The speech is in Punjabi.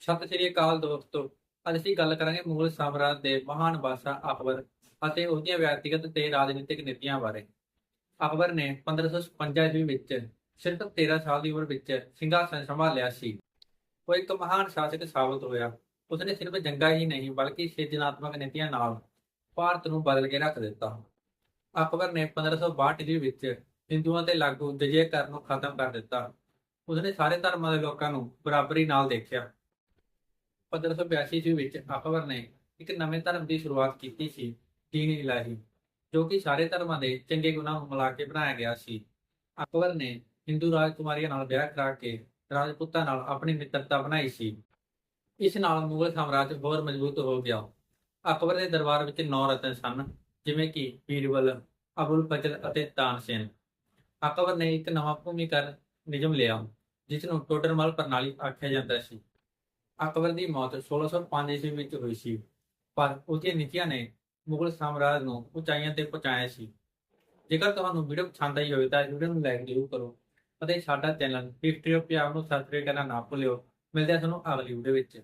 ਸਤਿ ਸ੍ਰੀ ਅਕਾਲ ਦੋਸਤੋ। ਅੱਜ ਅਸੀਂ ਗੱਲ ਕਰਾਂਗੇ ਮੁਗਲ ਸਾਮਰਾਜ ਦੇ ਮਹਾਨ ਬਾਦਸ਼ਾਹ ਅਕਬਰ ਅਤੇ ਉਸ ਦੀਆਂ ਵਿਅਕਤੀਗਤ ਤੇ ਰਾਜਨੀਤਿਕ ਨੀਤੀਆਂ ਬਾਰੇ। ਅਕਬਰ ਨੇ 1556 ਈਸਵੀ ਵਿੱਚ ਸਿਰਫ 13 ਸਾਲ ਦੀ ਉਮਰ ਵਿੱਚ ਸਿੰਘਾਸਨ ਸੰਭਾਲਿਆ ਸੀ। ਉਹ ਇੱਕ ਮਹਾਨ ਸ਼ਾਸਕ ਸਾਬਤ ਹੋਇਆ। ਉਸਨੇ ਸਿਰਫ ਜੰਗਾਂ ਹੀ ਨਹੀਂ, ਬਲਕਿ ਸਿਰਜਣਾਤਮਕ ਨੀਤੀਆਂ ਨਾਲ ਭਾਰਤ ਨੂੰ ਬਦਲ ਕੇ ਰੱਖ ਦਿੱਤਾ। ਅਕਬਰ ਨੇ 1562 ਈਸਵੀ ਵਿੱਚ ਹਿੰਦੂਆਂ ਤੇ ਲਾਗੂ ਜਜ਼ੀਆ ਕਰ ਨੂੰ ਖਤਮ ਕਰ ਦਿੱਤਾ। ਉਸਨੇ ਸਾਰੇ ਧਰਮਾਂ ਦੇ ਲੋਕਾਂ ਨੂੰ ਬਰਾਬਰੀ ਨਾਲ ਦੇਖਿਆ। 1582 ਈਸਵੀ ਵਿੱਚ ਅਕਬਰ ਨੇ ਇੱਕ ਨਵੇਂ ਧਰਮ ਦੀ ਸ਼ੁਰੂਆਤ ਕੀਤੀ ਸੀ, ਦੀਨ ਇਲਾਹੀ, ਜੋ ਕਿ ਸਾਰੇ ਧਰਮਾਂ ਦੇ ਚੰਗੇ ਗੁਣਾਂ ਨੂੰ ਮਿਲਾ ਕੇ ਬਣਾਇਆ ਗਿਆ ਸੀ। ਅਕਬਰ ਨੇ ਹਿੰਦੂ ਰਾਜਕੁਮਾਰੀਆਂ ਨਾਲ ਵਿਆਹ ਕਰਾ ਕੇ ਰਾਜਪੂਤਾਂ ਨਾਲ ਆਪਣੀ ਮਿੱਤਰਤਾ ਬਣਾਈ ਸੀ। ਇਸ ਨਾਲ ਮੁਗਲ ਸਾਮਰਾਜ ਹੋਰ ਮਜ਼ਬੂਤ ਹੋ ਗਿਆ। ਅਕਬਰ ਦੇ ਦਰਬਾਰ ਵਿੱਚ ਨੌ ਰਤਨ ਸਨ, ਜਿਵੇਂ ਕਿ ਬੀਰਬਲ ਅਬੁਲ ਫਜ਼ਲ ਅਤੇ ਤਾਨਸੇਨ ਅਕਬਰ ਨੇ ਇੱਕ ਨਵਾਂ ਭੂਮੀਕਰ ਨਿਯਮ ਲਿਆ, ਜਿਸ ਨੂੰ ਟੋਡਰਮਲ ਪ੍ਰਣਾਲੀ ਆਖਿਆ ਜਾਂਦਾ ਸੀ। ਅਕਬਰ ਦੀ ਮੌਤ 1605 ਈਸਵੀ ਵਿੱਚ ਹੋਈ ਸੀ, ਪਰ ਉਸ ਦੀਆਂ ਨੀਤੀਆਂ ਨੇ ਮੁਗਲ ਸਾਮਰਾਜ ਨੂੰ ਉਚਾਈਆਂ ਤੇ ਪਹੁੰਚਾਇਆ ਸੀ। ਜੇਕਰ ਤੁਹਾਨੂੰ ਵੀਡੀਓ ਪਸੰਦ ਆਈ ਹੋਵੇ ਤਾਂ ਵੀਡੀਓ ਨੂੰ ਲਾਈਕ ਜ਼ਰੂਰ ਕਰੋ ਅਤੇ ਸਾਡਾ ਚੈਨਲ ਹਿਸਟਰੀ ਆਫ ਪੰਜਾਬ ਨੂੰ ਸਬਸਕ੍ਰਾਈਬ ਕਰਨਾ ਨਾ ਭੁੱਲਿਓ। ਮਿਲਦੇ ਹਾਂ ਤੁਹਾਨੂੰ ਅਗਲੀ ਵੀਡੀਓ ਵਿੱਚ।